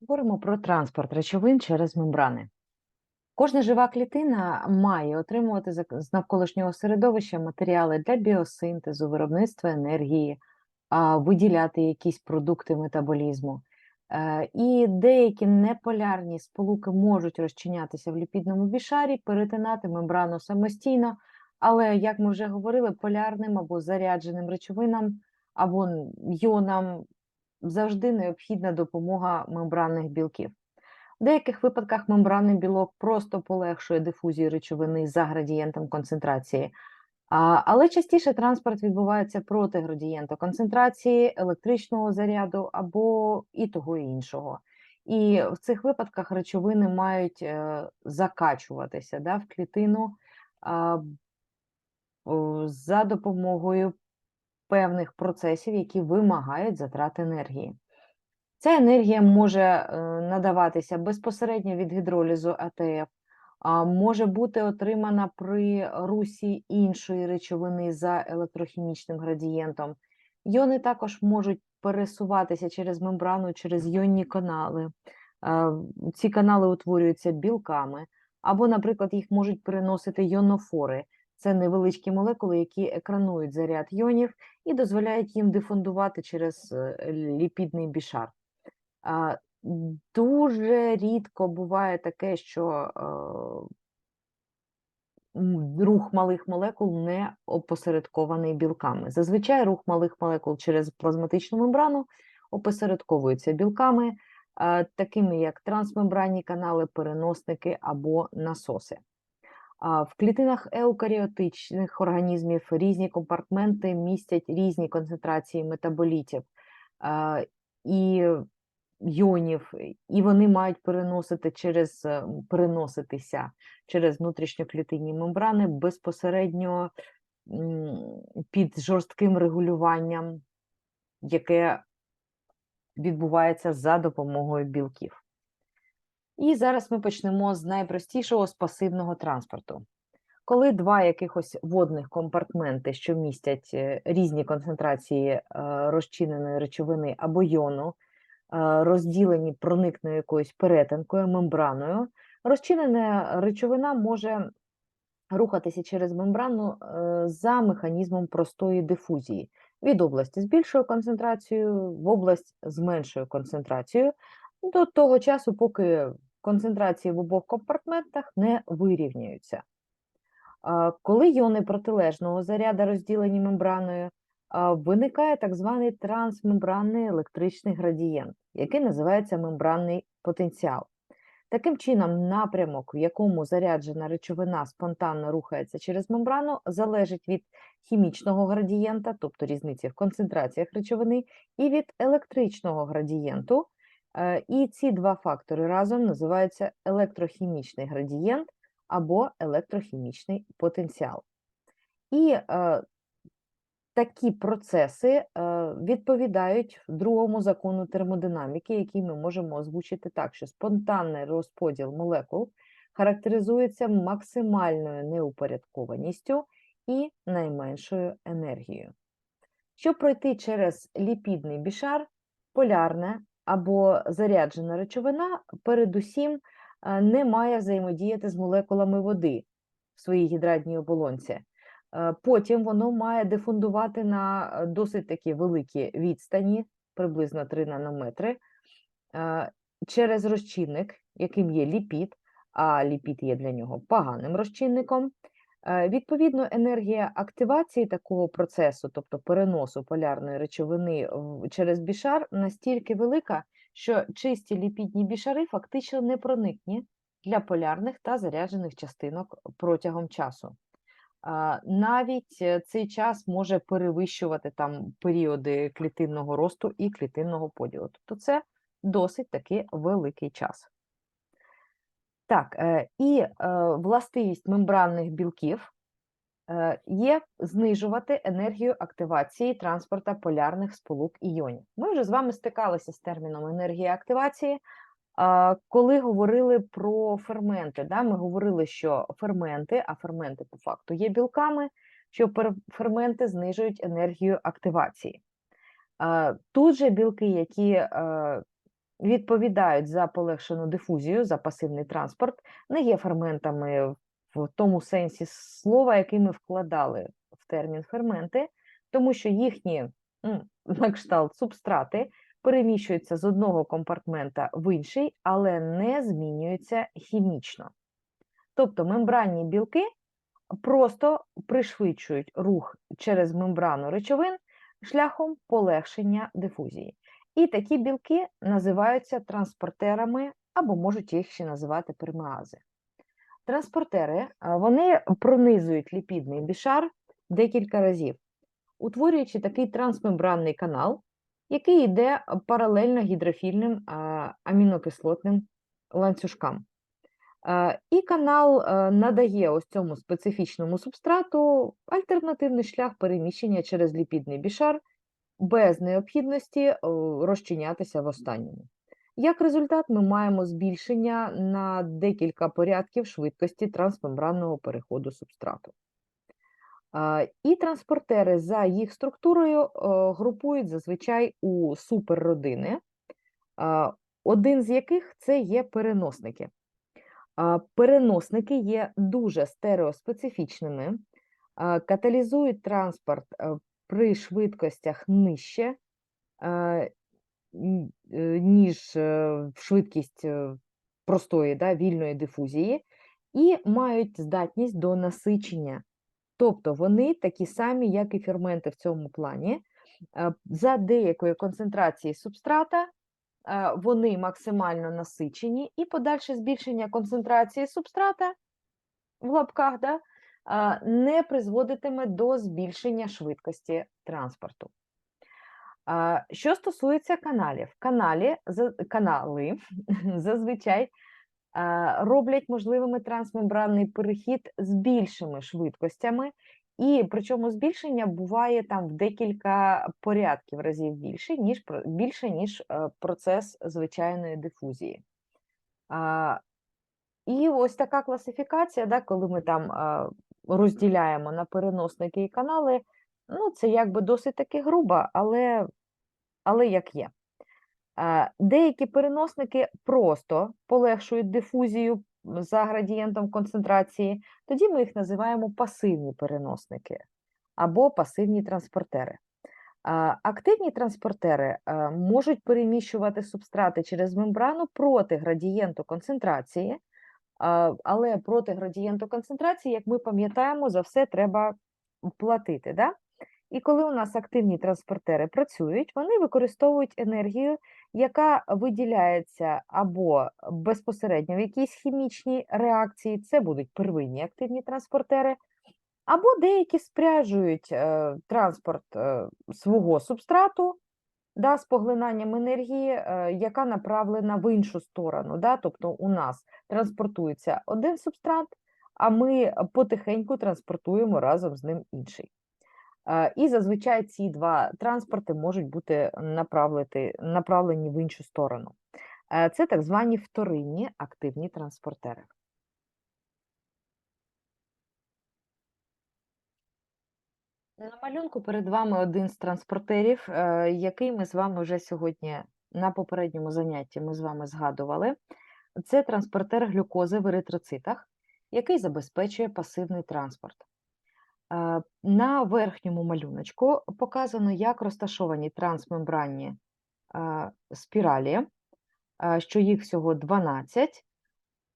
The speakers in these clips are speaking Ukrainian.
Говоримо про транспорт речовин через мембрани. Кожна жива клітина має отримувати з навколишнього середовища матеріали для біосинтезу, виробництва енергії, виділяти якісь продукти метаболізму. Е, І деякі неполярні сполуки можуть розчинятися в ліпідному бішарі, перетинати мембрану самостійно, але, як ми вже говорили, полярним або зарядженим речовинам або йонам завжди необхідна допомога мембранних білків. В деяких випадках мембранний білок просто полегшує дифузію речовини за градієнтом концентрації, але частіше транспорт відбувається проти градієнту концентрації, електричного заряду або і того і іншого. І в цих випадках речовини мають е, закачуватися да, в клітину за допомогою певних процесів, які вимагають затрат енергії. Ця енергія може е, надаватися безпосередньо від гідролізу АТФ, може бути отримана при русі іншої речовини за електрохімічним градієнтом. Йони також можуть пересуватися через мембрану, через йонні канали. Е, Ці канали утворюються білками, або, наприклад, їх можуть переносити йонофори. Це невеличкі молекули, які екранують заряд йонів і дозволяють їм дифундувати через е, ліпідний бішар. Дуже рідко буває таке, що е, рух малих молекул не опосередкований білками. Зазвичай рух малих молекул через плазматичну мембрану опосередковується білками, е, такими як трансмембранні канали, переносники або насоси. В клітинах еукаріотичних організмів різні компартменти містять різні концентрації метаболітів і йонів, і вони мають переносити через, е, переноситися через внутрішньоклітинні мембрани безпосередньо під жорстким регулюванням, яке відбувається за допомогою білків. І зараз ми почнемо з найпростішого з пасивного транспорту. Коли два якихось водних компартменти, що містять е, різні концентрації е, розчиненої речовини або йону, е, розділені проникною якоюсь перетинкою, мембраною, розчинена речовина може рухатися через мембрану за механізмом простої дифузії від області з більшою концентрацією в область з меншою концентрацією до того часу, поки концентрації в обох компартментах не вирівняються. А, Коли йони протилежного заряда розділені мембраною, виникає так званий трансмембранний електричний градієнт, який називається мембранний потенціал. Таким чином, напрямок, в якому заряджена речовина спонтанно рухається через мембрану, залежить від хімічного градієнта, тобто різниці в концентраціях речовини, і від електричного градієнту. І ці два фактори разом називаються електрохімічний градієнт або електрохімічний потенціал. І е, такі процеси е, відповідають другому закону термодинаміки, який ми можемо озвучити так, що спонтанний розподіл молекул характеризується максимальною неупорядкованістю і найменшою енергією. Щоб пройти через ліпідний бішар, полярна або заряджена речовина передусім е, не має взаємодіяти з молекулами води в своїй гідратній оболонці. Е, Потім воно має дифундувати на е, досить такі великі відстані, приблизно 3 нанометри, через розчинник, яким є ліпід, а ліпід є для нього поганим розчинником. Е, Відповідно, енергія активації такого процесу, тобто переносу полярної речовини через бішар, настільки велика, що чисті ліпідні бішари фактично не проникні для полярних та заряджених частинок протягом часу. Навіть е, цей час може перевищувати там періоди клітинного росту і клітинного поділу. Тобто це досить таки великий час. Так, е, і е, властивість мембранних білків е, є знижувати енергію активації транспорта полярних сполук іонів. Ми вже з вами стикалися з терміном енергія активації. Коли говорили про ферменти, да, ми говорили, що ферменти, а ферменти по факту є білками, що ферменти знижують енергію активації. Тут же білки, які е, відповідають за полегшену дифузію, за пасивний транспорт, не є ферментами в тому сенсі слова, який ми вкладали в термін ферменти, тому що їхні на кшталт субстрати переміщуються з одного компартмента в інший, але не змінюються хімічно. Тобто мембранні білки просто пришвидшують рух через мембрану речовин шляхом полегшення дифузії. І такі білки називаються транспортерами або можуть їх ще називати пермеази. Транспортери вони пронизують ліпідний бішар декілька разів, утворюючи такий трансмембранний канал, який йде паралельно гідрофільним амінокислотним ланцюжкам. Е, І канал е, надає ось цьому специфічному субстрату альтернативний шлях переміщення через ліпідний бішар без необхідності е, розчинятися в останньому. Як результат, ми маємо збільшення на декілька порядків швидкості трансмембранного переходу субстрату. Е, І транспортери за їх структурою е, групують зазвичай у суперродини, один з яких це є переносники. Переносники є дуже стереоспецифічними, каталізують транспорт при швидкостях нижче, е, ніж е, швидкість е, простої да, вільної дифузії, і мають здатність до насичення. Тобто вони такі самі, як і ферменти в цьому плані. За деякої концентрації субстрата вони максимально насичені, і подальше збільшення концентрації субстрата в лапках да, не призводитиме до збільшення швидкості транспорту. Що стосується каналів, каналі, канали зазвичай роблять можливими трансмембранний перехід з більшими швидкостями, і причому збільшення буває там в декілька порядків разів більше, ніж, більше, ніж е, процес звичайної дифузії. І ось така класифікація, да, коли ми там а, розділяємо на переносники і канали, ну, це якби досить таки грубо, але, але як є. Деякі переносники просто полегшують дифузію за градієнтом концентрації, тоді ми їх називаємо пасивні переносники або пасивні транспортери. Активні транспортери можуть переміщувати субстрати через мембрану проти градієнту концентрації, але проти градієнту концентрації, як ми пам'ятаємо, за все треба платити. Да? І коли у нас активні транспортери працюють, вони використовують енергію, яка виділяється або безпосередньо в якійсь хімічній реакції, це будуть первинні активні транспортери, або деякі спряжують е, транспорт е, свого субстрату да, з поглинанням енергії, е, яка направлена в іншу сторону. Да? Тобто у нас транспортується один субстрат, а ми потихеньку транспортуємо разом з ним інший. Е, І зазвичай ці два транспорти можуть бути направлити, направлені в іншу сторону. Е, Це так звані вторинні активні транспортери. На малюнку перед вами один з транспортерів, е, який ми з вами вже сьогодні на попередньому занятті ми з вами згадували. Це транспортер глюкози в еритроцитах, який забезпечує пасивний транспорт. Е, На верхньому малюночку показано, як розташовані трансмембранні е, спіралі, що їх всього 12.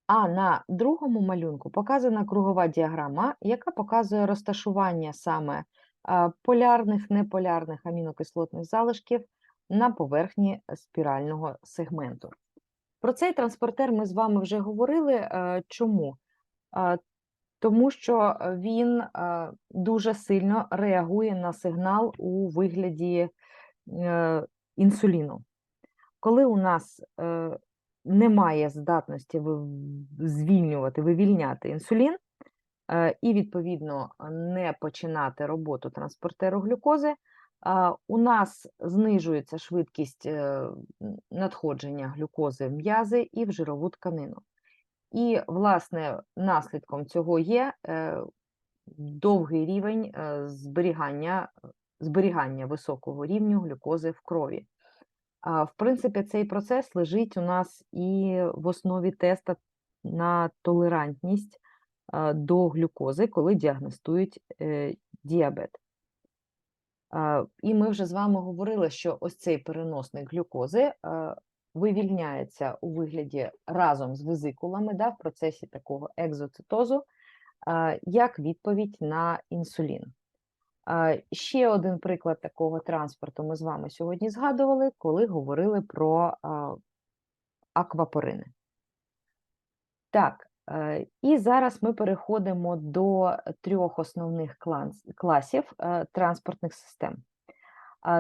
А на другому малюнку показана кругова діаграма, яка показує розташування саме полярних, неполярних амінокислотних залишків на поверхні спірального сегменту. Про цей транспортер ми з вами вже говорили. е, Чому? Тому що він е, дуже сильно реагує на сигнал у вигляді е, інсуліну. Коли у нас немає здатності звільнювати, вивільняти інсулін, і, відповідно, не починати роботу транспортеру глюкози, у нас знижується швидкість е, надходження глюкози в м'язи і в жирову тканину. І, власне, наслідком цього є е, довгий рівень е, зберігання, зберігання високого рівню глюкози в крові. В принципі, цей процес лежить у нас і в основі теста на толерантність до глюкози, коли діагностують е, діабет. І ми вже з вами говорили, що ось цей переносник глюкози вивільняється у вигляді разом з везикулами да, в процесі такого екзоцитозу як відповідь на інсулін. Ще один приклад такого транспорту ми з вами сьогодні згадували, коли говорили про аквапорини. Так, і зараз ми переходимо до трьох основних класів е, транспортних систем.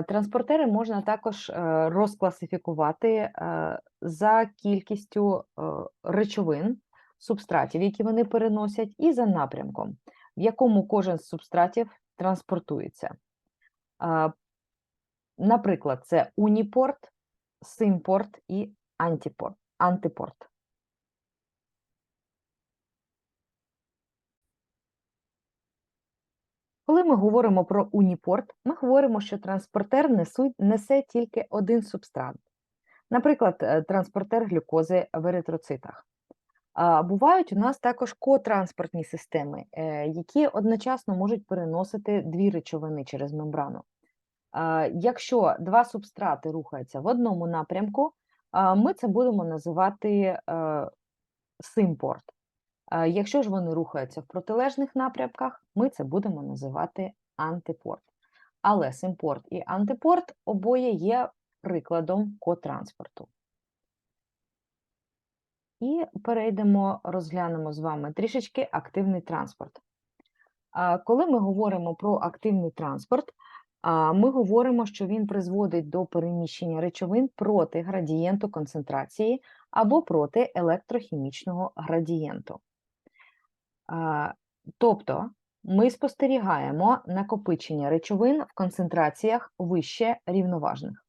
Транспортери можна також е, розкласифікувати е, за кількістю е, речовин, субстратів, які вони переносять, і за напрямком, в якому кожен з субстратів транспортується. Наприклад, це уніпорт, симпорт і антипорт, антипорт. Коли ми говоримо про уніпорт, ми говоримо, що транспортер несе тільки один субстрат. Наприклад, е, транспортер глюкози в еритроцитах. Бувають у нас також котранспортні системи, е, які одночасно можуть переносити дві речовини через мембрану. Якщо два субстрати рухаються в одному напрямку, ми це будемо називати е, симпорт. Якщо ж вони рухаються в протилежних напрямках, ми це будемо називати антипорт. Але симпорт і антипорт обоє є прикладом котранспорту. І перейдемо, розглянемо з вами трішечки активний транспорт. Коли ми говоримо про активний транспорт, ми говоримо, що він призводить до переміщення речовин проти градієнту концентрації або проти електрохімічного градієнту. Тобто ми спостерігаємо накопичення речовин в концентраціях вище рівноважних.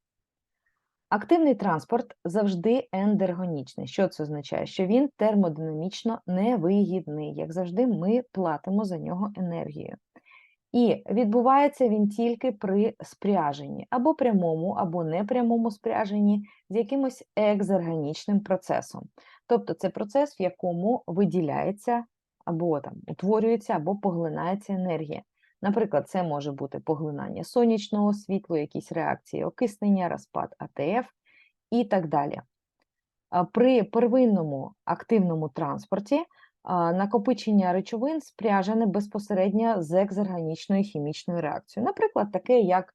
Активний транспорт завжди ендергонічний. Що це означає? Що він термодинамічно невигідний. Як завжди, ми платимо за нього енергію. І відбувається він тільки при спряженні, або прямому, або непрямому спряженні з якимось екзергонічним процесом. Тобто це процес, в якому виділяється або там утворюється, або поглинається енергія. Наприклад, це може бути поглинання сонячного світлу, якісь реакції окиснення, розпад АТФ і так далі. При первинному активному транспорті накопичення речовин спряжене безпосередньо з екзорганічною хімічною реакцією, наприклад, таке як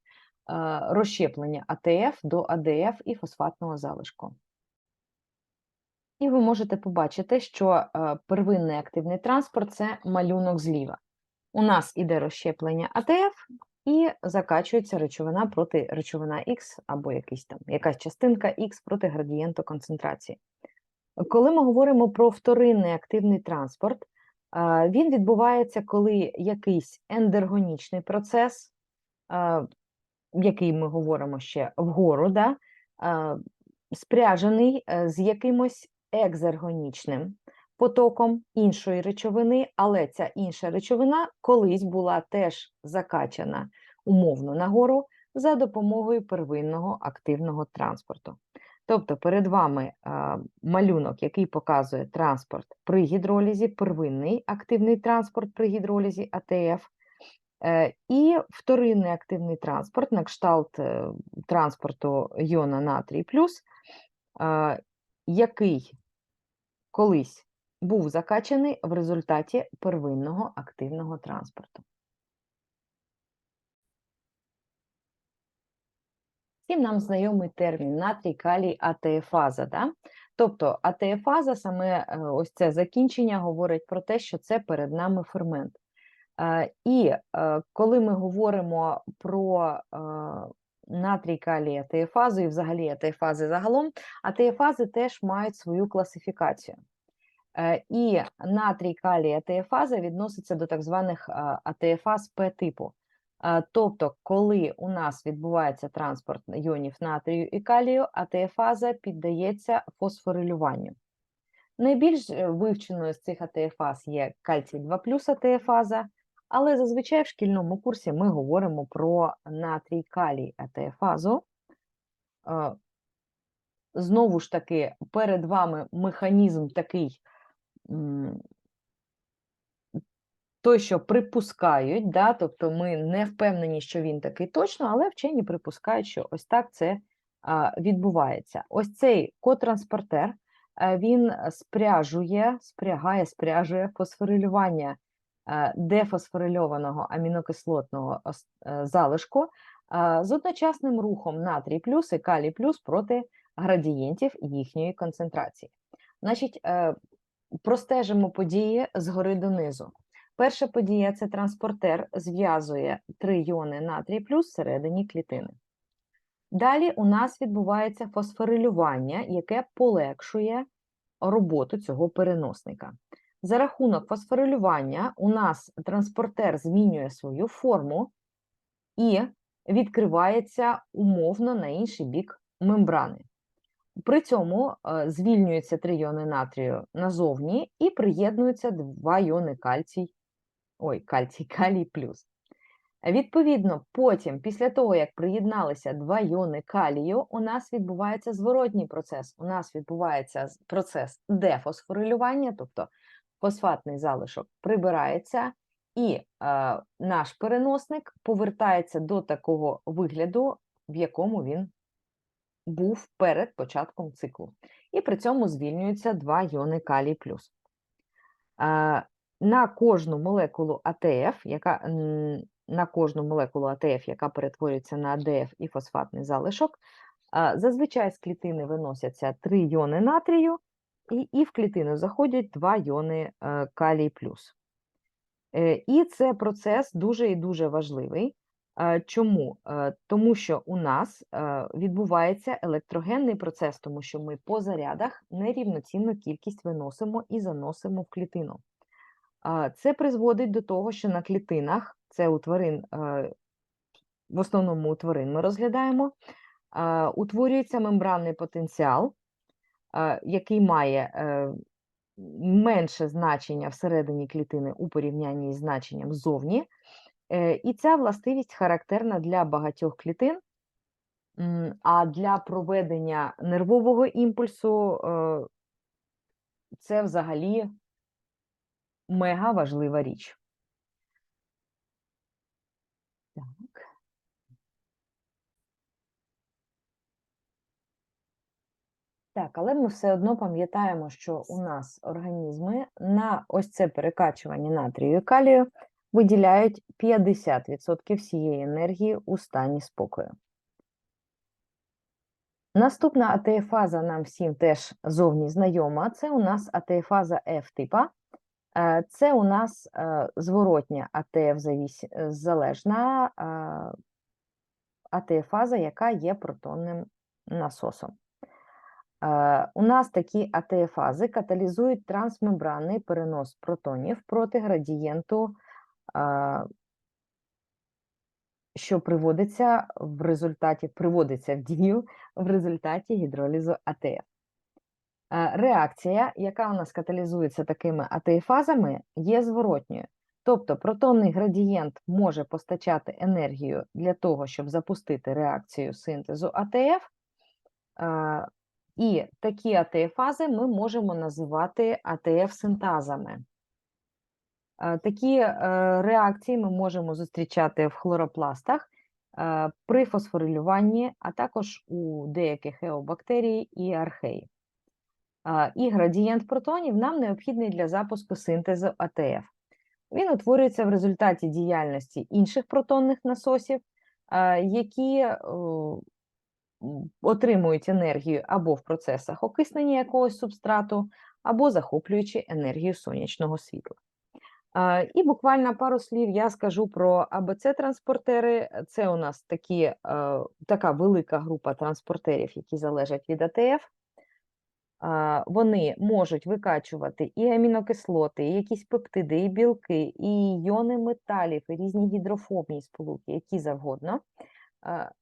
розщеплення АТФ до АДФ і фосфатного залишку. І ви можете побачити, що первинний активний транспорт це малюнок зліва. У нас іде розщеплення АТФ і закачується речовина проти речовина Х або якийсь там, якась частинка Х проти градієнту концентрації. Коли ми говоримо про вторинний активний транспорт, він відбувається, коли якийсь ендергонічний процес, який ми говоримо ще вгору, да, спряжений е, з якимось екзергонічним потоком іншої речовини, але ця інша речовина колись була теж закачана умовно нагору за допомогою первинного активного транспорту. Тобто перед вами малюнок, який показує транспорт при гідролізі, первинний активний транспорт при гідролізі АТФ, е, і вторинний активний транспорт на кшталт е, транспорту йона натрій плюс, який колись був закачаний в результаті первинного активного транспорту. Всім нам знайомий термін натрій калій АТФаза. Да? Тобто АТФаза, саме е, ось це закінчення говорить про те, що це перед нами фермент. Е, і е, коли ми говоримо про натрій калій АТФазу і взагалі АТФази загалом, АТФази теж мають свою класифікацію. І натрій калій АТФаза відноситься до так званих АТФаз П-типу. Тобто, коли у нас відбувається транспорт іонів натрію і калію, АТФаза піддається фосфорилюванню. Найбільш е, вивченою з цих АТФаз є кальцій 2 плюс АТФаза, але зазвичай в шкільному курсі ми говоримо про натрій калій АТФазу. знову ж таки, перед вами механізм такий, той, що припускають, да, тобто ми не впевнені, що він такий точно, але вчені припускають, що ось так це відбувається. Ось цей котранспортер, е, він спряжує, спрягає, спряжує фосфорилювання е, дефосфорильованого амінокислотного е, залишку з одночасним рухом натрій плюс і калій плюс проти градієнтів їхньої концентрації. Значить, е, простежимо події згори донизу. Перша подія це транспортер зв'язує три йони натрій плюс всередині клітини. Далі у нас відбувається фосфорилювання, яке полегшує роботу цього переносника. За рахунок фосфорилювання у нас транспортер змінює свою форму і відкривається умовно на інший бік мембрани. При цьому е, звільнюються три йони натрію назовні і приєднуються два йони кальцій, ой, кальцій, калій плюс. Відповідно, потім, після того, як приєдналися два йони калію, у нас відбувається зворотній процес. У нас відбувається процес дефосфорилювання, тобто фосфатний залишок прибирається, і е, наш переносник повертається до такого вигляду, в якому він був перед початком циклу. І при цьому звільнюються два йони калій плюс. Е, на кожну молекулу АТФ, яка на кожну молекулу АТФ, яка перетворюється на АДФ і фосфатний залишок, зазвичай з клітини виносяться три йони натрію, і, і в клітину заходять два йони е, калій плюс. І це процес дуже і дуже важливий. Е, Чому? Е, Тому що у нас е, відбувається електрогенний процес, тому що ми по зарядах нерівноцінну кількість виносимо і заносимо в клітину. Це призводить до того, що на клітинах, це у тварин, в основному у тварин ми розглядаємо, утворюється мембранний потенціал, який має е, менше значення всередині клітини у порівнянні з значенням ззовні. Е, І ця властивість характерна для багатьох клітин, а для проведення нервового імпульсу е, це взагалі мега важлива річ. Так. Так, але ми все одно пам'ятаємо, що у нас організми на ось це перекачування натрію і калію виділяють 50% всієї енергії у стані спокою. Наступна АТФаза нам всім теж зовні знайома. Це у нас АТФаза F-типа. Е, Це у нас е, зворотня АТФ е, залежна АТФаза, яка є протонним насосом. Е, У нас такі АТФази каталізують трансмембранний перенос протонів проти градієнту, е, що приводиться в результаті, приводиться в дію в результаті гідролізу АТФ. Е, Реакція, яка у нас каталізується такими АТФазами, є зворотньою. Тобто протонний градієнт може постачати енергію для того, щоб запустити реакцію синтезу АТФ, і такі АТФази ми можемо називати АТФ-синтазами. Е, Такі е, реакції ми можемо зустрічати в хлоропластах е, при фосфорилюванні, а також у деяких еобактерій і археї. І градієнт протонів нам необхідний для запуску синтезу АТФ. Він утворюється в результаті діяльності інших протонних насосів, які отримують енергію або в процесах окиснення якогось субстрату, або захоплюючи енергію сонячного світла. І буквально пару слів я скажу про АБЦ-транспортери. Це у нас такі, е, така велика група транспортерів, які залежать від АТФ. Вони можуть викачувати і амінокислоти, і якісь пептиди, і білки, і іони металів, і різні гідрофобні сполуки, які завгодно.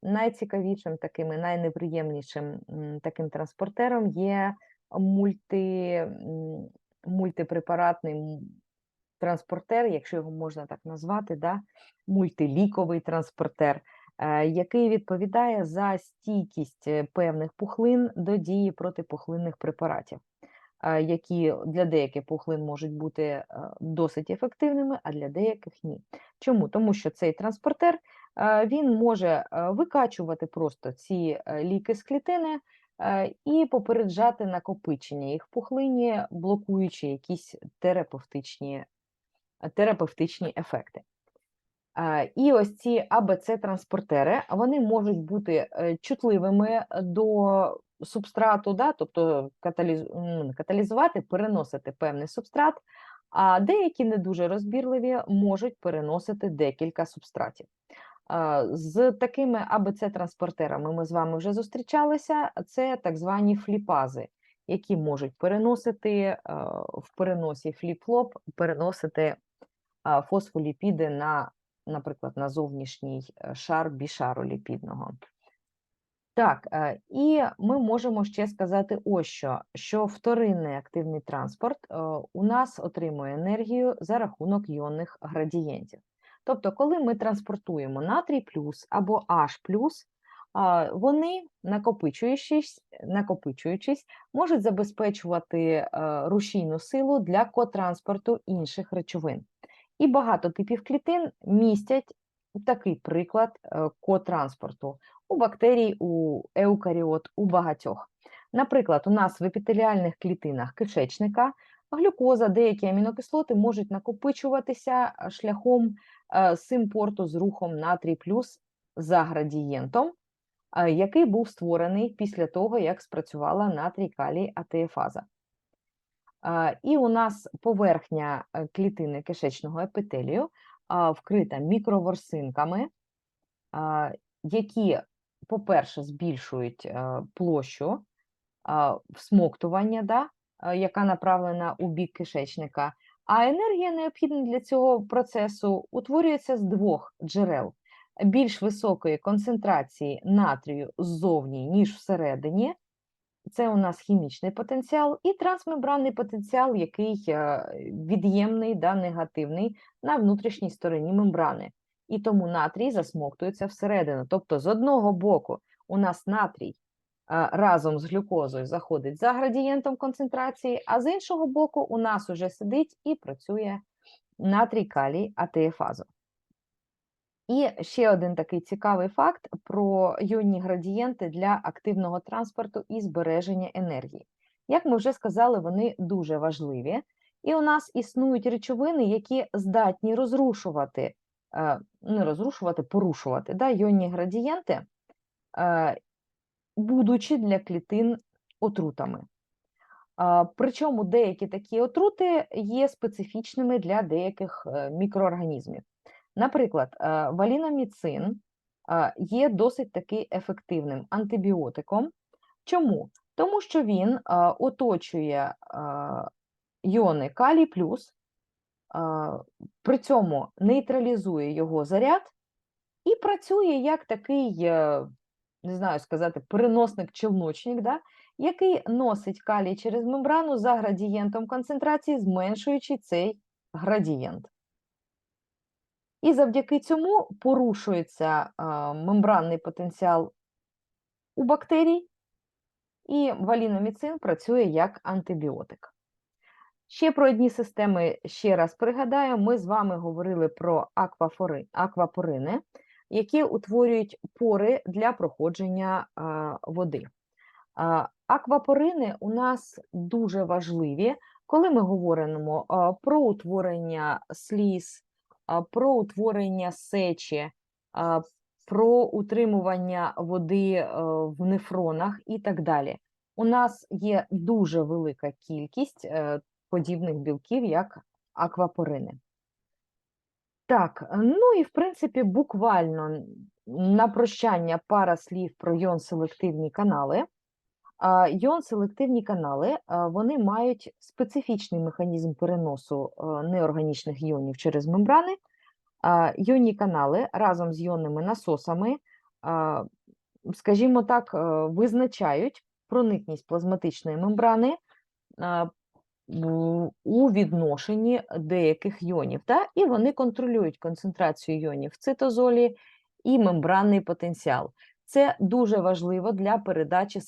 Найцікавішим таким і найнеприємнішим таким транспортером є мульти, мультипрепаратний транспортер, якщо його можна так назвати, да? мультиліковий транспортер. який відповідає за стійкість е, певних пухлин до дії протипухлинних препаратів, які для деяких пухлин можуть бути е, досить ефективними, а для деяких ні. Чому? Тому що цей транспортер він може е, викачувати просто ці е, ліки з клітини е, і попереджати накопичення їх пухлині, блокуючи якісь терапевтичні, терапевтичні ефекти. Е, І ось ці АБЦ-транспортери, вони можуть бути е, чутливими до субстрату, да, тобто каталізувати, переносити певний субстрат, а деякі не дуже розбірливі можуть переносити декілька субстратів. З такими АБЦ-транспортерами ми з вами вже зустрічалися. Це так звані фліпази, які можуть переносити е, в переносі фліп-флоп, переносити фосфоліпіди на, наприклад, на зовнішній е, шар бішару ліпідного. Так, е, і ми можемо ще сказати ось що, що вторинний активний транспорт у нас отримує енергію за рахунок іонних градієнтів. Тобто, коли ми транспортуємо натрій плюс або H+, а, вони, накопичуючись, накопичуючись, можуть забезпечувати е, рушійну силу для котранспорту інших речовин. І багато типів клітин містять такий приклад е, котранспорту у бактерій, у еукаріот, у багатьох. Наприклад, у нас в епітеліальних клітинах кишечника глюкоза, деякі амінокислоти можуть накопичуватися шляхом симпорту з рухом натрій плюс за градієнтом, е, який був створений після того, як спрацювала натрій калій АТФаза. І у нас поверхня е, клітини кишечного епітелію вкрита мікроворсинками, які, по-перше, збільшують е, площу всмоктування, да, яка направлена у бік кишечника, а енергія, необхідна для цього процесу, утворюється з двох джерел більш високої концентрації натрію ззовні, ніж всередині. Це у нас хімічний потенціал і трансмембранний потенціал, який е, від'ємний да, негативний на внутрішній стороні мембрани. І тому натрій засмоктується всередину. Тобто, з одного боку, у нас натрій разом з глюкозою заходить за градієнтом концентрації, а з іншого боку, у нас уже сидить і працює натрій калій АТФазу. І ще один такий цікавий факт про йонні градієнти для активного транспорту і збереження енергії. Як ми вже сказали, вони дуже важливі, і у нас існують речовини, які здатні розрушувати, е, не розрушувати, порушувати да, йонні градієнти, е, будучи для клітин отрутами. Причому деякі такі отрути є специфічними для деяких е, мікроорганізмів. Наприклад, е, валіноміцин е, є досить таки ефективним антибіотиком. Чому? Тому що він оточує йони калій плюс, при цьому нейтралізує його заряд і працює як такий, не знаю сказати, переносник-челночник, да? який носить калій через мембрану за градієнтом концентрації, зменшуючи цей градієнт. І завдяки цьому порушується мембранний потенціал у бактерій, і валіноміцин працює як антибіотик. Ще про одні системи ще раз пригадаю, ми з вами говорили про аквафори, аквапорини, які утворюють пори для проходження води. Аквапорини у нас дуже важливі, коли ми говоримо про утворення сліз, про утворення сечі, про утримування води е, в нефронах і так далі. У нас є дуже велика кількість е, подібних білків, як аквапорини. Так, ну і в принципі, буквально на прощання пара слів про йон-селективні канали. Йон-селективні канали вони мають специфічний механізм переносу неорганічних іонів через мембрани. Йонні канали разом з йонними насосами, скажімо так, визначають проникність плазматичної мембрани у відношенні деяких йонів. Та? І вони контролюють концентрацію йонів в цитозолі і мембранний потенціал. Це дуже важливо для передачі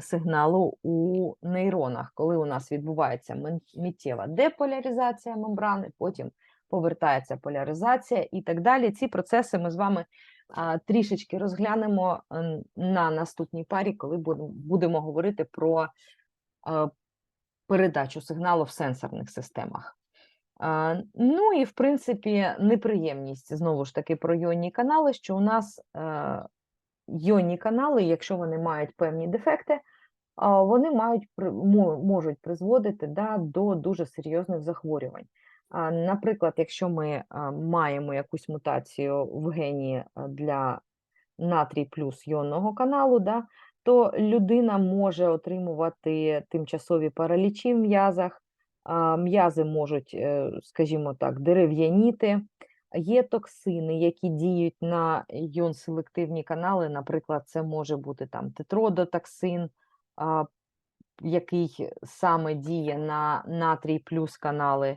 сигналу у нейронах, коли у нас відбувається миттєва деполяризація мембрани, потім повертається поляризація і так далі. Ці процеси ми з вами трішечки розглянемо на наступній парі, коли будемо, говорити про передачу сигналу в сенсорних системах. Ну і в принципі неприємність знову ж таки про йонні канали, що у нас е, йонні канали, якщо вони мають певні дефекти, вони мають можуть призводити да, до дуже серйозних захворювань. Наприклад, якщо ми маємо якусь мутацію в гені для натрій плюс йонного каналу, да, то людина може отримувати тимчасові паралічі в м'язах, м'язи можуть, е, скажімо так, дерев'яніти. Є токсини, які діють на йон-селективні канали. Наприклад, це може бути там тетродотоксин, який саме діє на натрій плюс канали.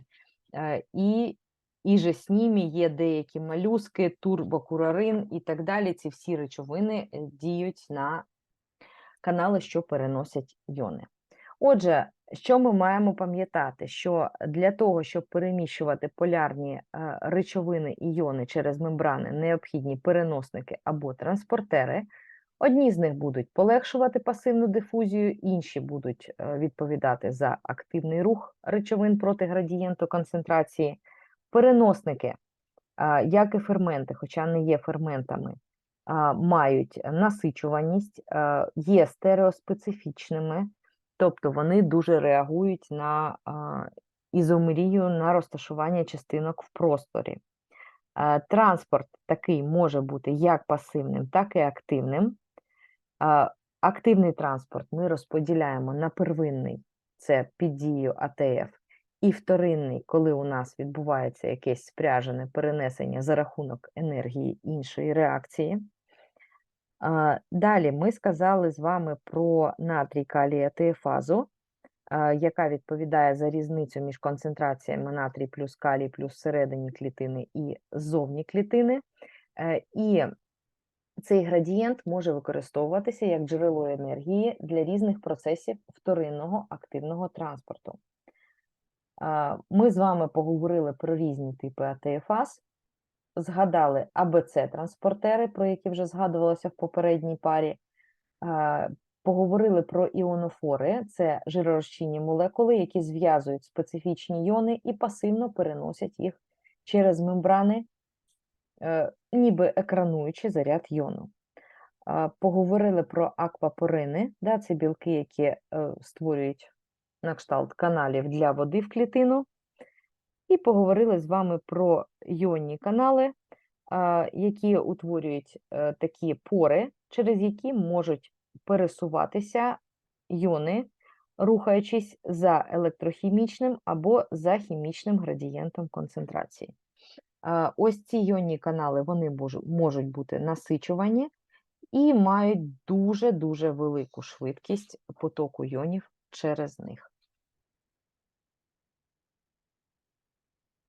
Е, І і же з ними є деякі малюски, турбокурарин і так далі. Ці всі речовини е, діють на канали, що переносять йони. Отже, що ми маємо пам'ятати? Що для того, щоб переміщувати полярні е, речовини і йони через мембрани, необхідні переносники або транспортери. Одні з них будуть полегшувати пасивну дифузію, інші будуть е, відповідати за активний рух речовин проти градієнту концентрації. Переносники, як і ферменти, хоча не є ферментами, мають насичуваність, є стереоспецифічними, тобто вони дуже реагують на ізомерію, на розташування частинок в просторі. Е, Транспорт такий може бути як пасивним, так і активним. Е, Активний транспорт ми розподіляємо на первинний, це під дією АТФ, і вторинний, коли у нас відбувається якесь спряжене перенесення за рахунок енергії іншої реакції. Далі ми сказали з вами про натрій калій АТФазу, е, яка відповідає за різницю між концентраціями натрій плюс калій плюс всередині клітини і ззовні клітини. Е, І цей градієнт може використовуватися як джерело енергії для різних процесів вторинного активного транспорту. Ми з вами поговорили про різні типи АТФАС, згадали АБЦ-транспортери, про які вже згадувалося в попередній парі. Поговорили про іонофори, це жиророзчинні молекули, які зв'язують специфічні іони і пасивно переносять їх через мембрани, е, ніби екрануючи заряд йону. Поговорили про аквапорини, да, це білки, які е, створюють на кшталт каналів для води в клітину. І поговорили з вами про йонні канали, які утворюють е, такі пори, через які можуть пересуватися йони, рухаючись за електрохімічним або за хімічним градієнтом концентрації. Ось ці йонні канали вони можуть бути насичувані і мають дуже-дуже велику швидкість потоку йонів через них.